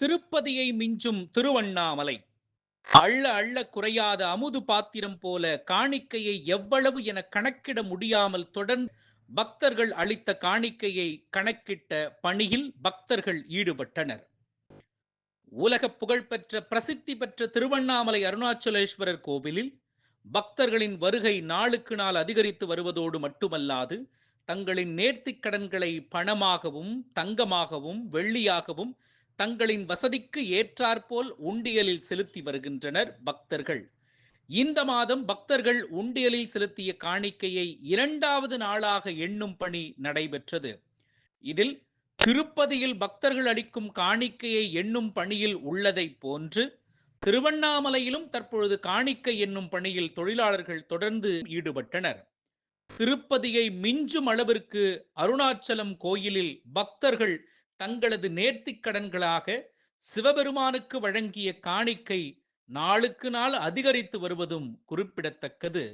திருப்பதியை மிஞ்சும் திருவண்ணாமலை. அள்ள அள்ள குறையாத அமுது பாத்திரம் போல காணிக்கையை எவ்வளவு என கணக்கிட முடியாமல் தொடர்ந்து பக்தர்கள் அளித்த காணிக்கையை கணக்கிட்ட பணியில் பக்தர்கள் ஈடுபட்டனர். உலக புகழ்பெற்ற பிரசித்தி பெற்ற திருவண்ணாமலை அருணாச்சலேஸ்வரர் கோவிலில் பக்தர்களின் வருகை நாளுக்கு நாள் அதிகரித்து வருவதோடு மட்டுமல்லாது தங்களின் நேர்த்திக் கடன்களை பணமாகவும் தங்கமாகவும் வெள்ளியாகவும் தங்களின் வசதிக்கு ஏற்றாற்போல் உண்டியலில் செலுத்தி வருகின்றனர் பக்தர்கள். இந்த மாதம் பக்தர்கள் உண்டியலில் செலுத்திய காணிக்கையை இரண்டாவது நாளாக எண்ணும் பணி நடைபெற்றது. இதில் திருப்பதியில் பக்தர்கள் அளிக்கும் காணிக்கையை எண்ணும் பணியில் உள்ளதை போன்று திருவண்ணாமலையிலும் தற்பொழுது காணிக்கை என்னும் பணியில் தொழிலாளர்கள் தொடர்ந்து ஈடுபட்டனர். திருப்பதியை மிஞ்சும் அளவிற்கு அருணாச்சலம் கோயிலில் பக்தர்கள் தங்களது நேர்த்திக் கடன்களாக சிவபெருமானுக்கு வழங்கிய காணிக்கை நாளுக்கு நாள் அதிகரித்து வருவதும் குறிப்பிடத்தக்கது.